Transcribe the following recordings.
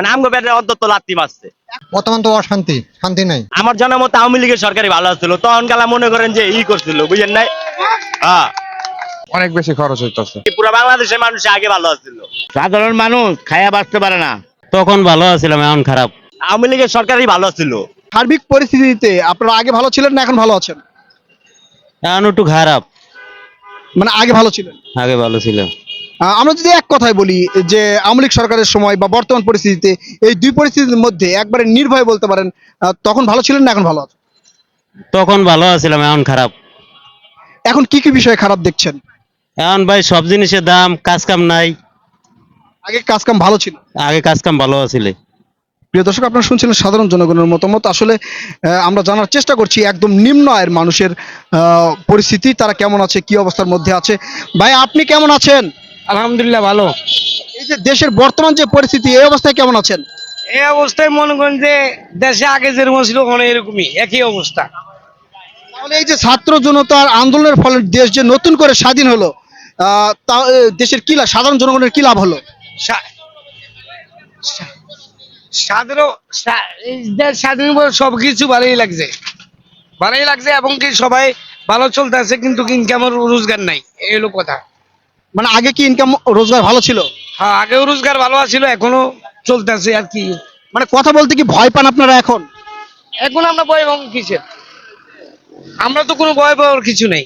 মানে আমগো পেটে অন্তত লাত্তি মারছে। বর্তমান তো অশান্তি শান্তি নাই। আমার জানা মতো আওয়ামী লীগের সরকারি ভালো ছিল তখন কালা মনে করেন যে ই করছিল বুঝেন নাই? হ্যাঁ। অনেক বেশি খরচ হইতেছে। পুরো বাংলাদেশের মানুষ আগে ভালো ছিল সাধারণ মানুষ খায়া বাঁচতে পারে না। তখন ভালো ছিলাম এখন খারাপ। আওয়ামী লীগের সরকারই ভালো ছিল সার্বিক পরিস্থিতিতে আপনারা আগে ভালো ছিলেন না এখন ভালো আছেন? এখন একটু খারাপ। মানে আগে ভালো ছিলেন? আগে ভালো ছিল আহ, আমরা যদি এক কথায় বলি যে আওয়ামী লীগ সরকারের সময় বা বর্তমান পরিস্থিতিতে এই দুই পরিস্থিতির মধ্যে একবারে নির্ভয় বলতে পারেন তখন ভালো ছিলেন না এখন ভালো আছেন? তখন ভালো আছিলাম এখন খারাপ। এখন কি কি বিষয়ে খারাপ দেখছেন? এখন ভাই সব জিনিসের দাম কাজ কাম নাই। আগে কাজ কাম ভালো ছিল? আগে কাজ কাম ভালো ছিল প্রিয় দর্শক আপনারা শুনছিলেন সাধারণ জনগণের মতামত। আসলে আমরা জানার চেষ্টা করছি একদম নিম্ন আয়ের মানুষের আহ, পরিস্থিতি তারা কেমন আছে কি অবস্থার মধ্যে আছে। ভাই আপনি কেমন আছেন? আলহামদুলিল্লাহ ভালো। এই যে দেশের বর্তমান যে পরিস্থিতি এই অবস্থায় কেমন আছেন? এই অবস্থায় মনে করেন যে দেশে আগে যেরকম ছিল ওখানে এরকমই একই অবস্থা। তাহলে এই যে ছাত্র জনতার আন্দোলনের ফলে দেশ যে নতুন করে স্বাধীন হলো আহ, তা দেশের কি লাভ সাধারণ জনগণের কি লাভ হলো? সা- সা- স্বাধীন- সা- এই দেশ স্বাধীন বলে সবকিছু ভালোই লাগছে। ভালোই লাগছে এবং কি সবাই ভালো চলতেছে কিন্তু ইনকামের রোজগার নাই এই হলো কথা। মানে আগে কি ইনকাম রোজগার ভালো ছিল? হ্যাঁ আগেও রোজগার ভালো ছিল এখনও চলতেছে আর কি। মানে কথা বলতে কি ভয় পান আপনারা এখন? এখন আমরা ভয় পাবো কিসের আমরা তো কোনো ভয় পাওয়ার কিছু নেই।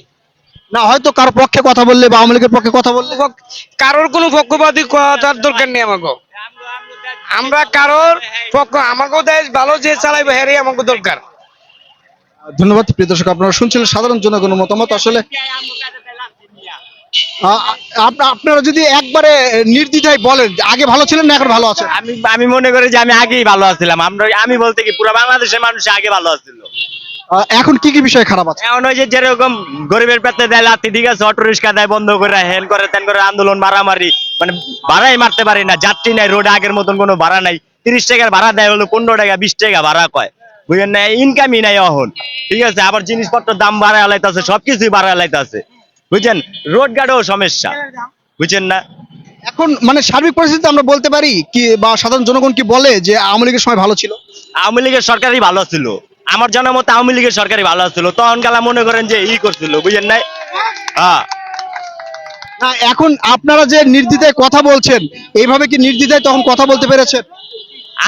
না হয়তো কারও পক্ষে কথা বললে বা আওয়ামী লীগের পক্ষে কথা বললে। কারোর কোনো পক্ষপাতী কথার দরকার নেই আমাকে আমরা কারোর পক্ষ আমাকেও দেশ ভালো যে চালাইবে হ্যারে আমাকে দরকার। ধন্যবাদ প্রিয় দর্শক আপনারা শুনছিলেন সাধারণ জনগণের মতামত। আসলে আপনারা যদি একবারে নির্দ্বিধায় বলেন আগে ভালো ছিলেন না এখন ভালো আছেন? আমি আমি মনে করি যে আমি আগেই ভালো আছিলাম। আমরা আমি বলতে কি পুরো বাংলাদেশের মানুষ আগে ভালো ছিল আ, এখন কি কি বিষয় খারাপ আছে? এখন ওই যে যেরকম গরিবের পেতে দেয় লাতি ঠিক আছে অটো রিক্সা দেয় বন্ধ করে হেন করে তেন করে আন্দোলন মারামারি মানে ভাড়াই মারতে পারি না যাত্রী নাই রোডে আগের মতন কোনো ভাড়া নাই। তিরিশ টাকার ভাড়া দেয় হলো পনেরো টাকা বিশ টাকা ভাড়া কয়। বুঝলেন না ইনকামই নাই এখন ঠিক আছে আবার জিনিসপত্রের দাম বাড়া লাইতেছে সবকিছুই বাড়া লাইতেছে। বুঝছেন? রোড গার্ডও সমস্যা। বুঝছেন না? এখন মানে সার্বিক পরিস্থিতিতে আমরা বলতে পারি কি বা সাধারণ জনগণ কি বলে যে আওয়ামী লীগের সময় ভালো ছিল? আওয়ামী লীগের সরকারই ভালো ছিল। আমার জানা মতো আওয়ামী লীগের সরকারই ভালো ছিল। তখন কালা মনে করেন যে ই করছিল বুঝেন নাই? হ্যাঁ। না এখন আপনারা যে নির্দ্বিধায় কথা বলছেন এইভাবে কি নির্দ্বিধায় তখন কথা বলতে পেরেছেন?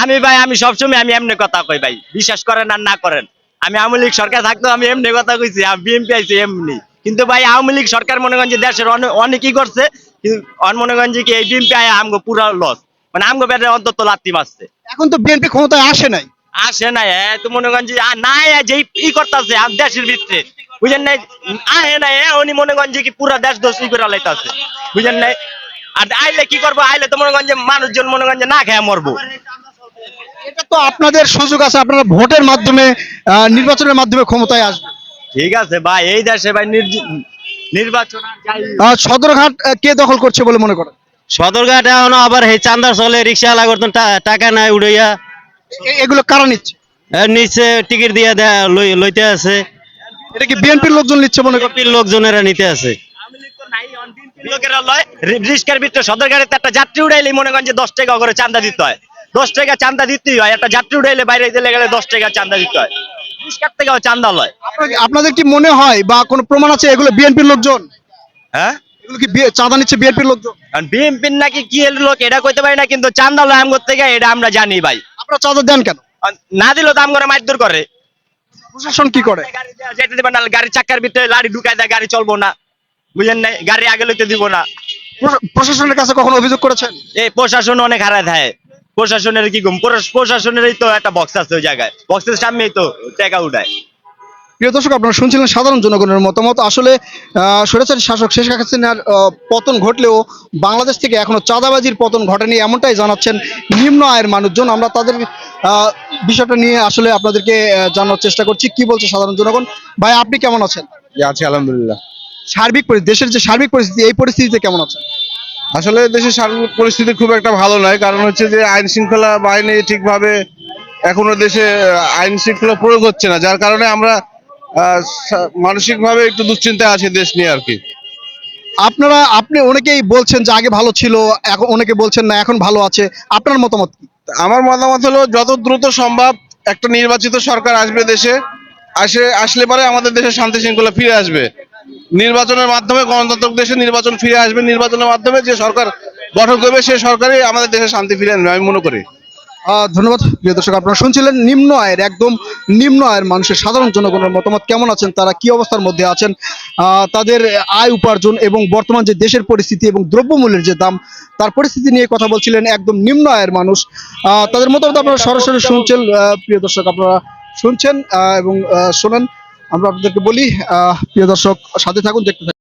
আমি ভাই আমি সবসময় আমি এমনি কথা কই ভাই। বিশ্বাস করেন আর না করেন। আমি আওয়ামী লীগ সরকার থাকতো আমি এমনি কথা কইছি আমি বিএনপি আইছি এমনি। কিন্তু ভাই আওয়ামী লীগ সরকার মনে করেন যে দেশের অনেকই করছে মনে করেন যে কি এই বিএনপি আয় আমগো পুরা লস মানে আমগো পেটে অন্তত লাত্তি মারছে এখন তো বিএনপি ক্ষমতায় আসে নাই। আসে না এ তো মনে করেন যে আ, না এ যে ই করতেছে দেশের ভিতরে। বুঝেন নাই? আহে না এ উনি মনে করেন যে কি পুরা দেশ দোষ ই করে লাইতাছে। বুঝেন নাই? আর আইলে কি করব? আইলে তো মনে করেন যে মানুষজন মনে করেন যে না খেয়ে মরবো। এটা তো আপনাদের সুযোগ আছে আপনারা ভোটের মাধ্যমে নির্বাচনের মাধ্যমে ক্ষমতায় আসবেন। ঠিক আছে ভাই এই দেশে ভাই নির্বাচন সদরঘাট কে দখল করছে বলে মনে করেন? সদরঘাট এখন আবার এই চান্দার চলে রিক্সা লাগতো টাকা নাই উড়াইয়া। এগুলো কারা নিচ্ছে? এর নিচে টিকিট দিয়ে দেয়া লইতে আছে। এটা কি বিএনপির লোকজন নিচ্ছে মনে করেন? লোকজনেরা নিতে আছে। লোকেরা লয়। রি- রিস্কার ভিতরে সদর গাড়িতে একটা যাত্রী উড়াইলে মনে করেন যে দশ টাকা করে চান্দা দিতে হয়। দশ টাকা চান্দা দিতেই হয় একটা যাত্রী উড়াইলে বাইরে গেলে দশ টাকা চান্দা দিতে হয়। রিস্কার থেকেও চান্দা লয় আপনাদের কি মনে হয় বা কোনো প্রমাণ আছে এগুলো বিএনপির লোকজন? হ্যাঁ? এগুলো কি চাঁদা নিচ্ছে বিএনপির লোকজন? বিএনপির নাকি কি এর লোক এটা কইতে পারি না কিন্তু চান্দা লয় আমগর থেকে এটা আমরা জানি ভাই। আপনারা চাঁদা দেন কেন? না দিলেও তো আমগরে মারধর করে। প্রশাসন কি করে? গাড়ি দেওয়া যেতে দিবে না গাড়ি চাকার ভিতরে লাড়ি ঢুকাই দেয় গাড়ি চলবো না। বুঝেন নাই? গাড়ি আগে লইতে দিব না। প্রশাসনের কাছে কখনো অভিযোগ করেছেন? এই প্রশাসন অনেক হারায় থাকে প্রশাসনের কি গুম প্রশাসনেরই তো একটা বক্স আছে ওই জায়গায়। বক্সের সামনেই তো টাকা উঠায় প্রিয় দর্শক আপনারা শুনছিলেন সাধারণ জনগণের মতামত। আসলে স্বৈরাচারী শাসক শেখ হাসিনার পতন ঘটলেও বাংলাদেশ থেকে এখনও চাঁদাবাজির পতন ঘটেনি এমনটাই জানাচ্ছেন নিম্ন আয়ের মানুষজন। আমরা তাদের আহ, বিষয়টা নিয়ে আসলে আপনাদেরকে জানার চেষ্টা করছি। কি বলছে সাধারণ জনগণ? ভাই আপনি কেমন আছেন? আছি আলহামদুলিল্লাহ। সার্বিক দেশের যে সার্বিক পরিস্থিতি এই পরিস্থিতিতে কেমন আছেন? আসলে দেশের সার্বিক পরিস্থিতি খুব একটা ভালো নয় কারণ হচ্ছে যে আইন শৃঙ্খলা বাহিনী ঠিকভাবে এখনও দেশে আইন শৃঙ্খলা প্রয়োগ হচ্ছে না যার কারণে আমরা মানসিকভাবে একটু দুশ্চিন্তায় আছি দেশ নিয়ে আর কি। আপনারা আপনি অনেকেই বলছেন যে আগে ভালো ছিল এখন অনেকে বলছেন না এখন ভালো আছে আপনার মতামত কি? আমার মতামত হলো যত দ্রুত সম্ভব একটা নির্বাচিত সরকার আসবে দেশে আসে আসলে পরে আমাদের দেশে শান্তি শৃঙ্খলা ফিরে আসবে। নির্বাচনের মাধ্যমে গণতান্ত্রিক দেশে নির্বাচন ফিরে আসবে। নির্বাচনের মাধ্যমে যে সরকার গঠন করবে সেই সরকারই আমাদের দেশে শান্তি ফিরে আনবে, আমি মনে করি। ধন্যবাদ, প্রিয় দর্শক। আপনারা শুনছিলেন নিম্ন আয়ের, একদম নিম্ন আয়ের মানুষের, সাধারণ জনগণের মতামত কেমন আছেন, তারা কি অবস্থার মধ্যে আছেন তাদের আয় উপার্জন এবং বর্তমান যে দেশের পরিস্থিতি এবং দ্রব্যমূল্যের যে দাম, তার পরিস্থিতি নিয়ে কথা বলছিলেন একদম নিম্ন আয়ের মানুষ। তাদের মতামত আপনারা সরাসরি শুনছেন প্রিয় দর্শক, আপনারা শুনছেন এবং শোনেন। আমরা আপনাদেরকে বলি প্রিয় দর্শক সাথে থাকুন দেখতে থাকুন।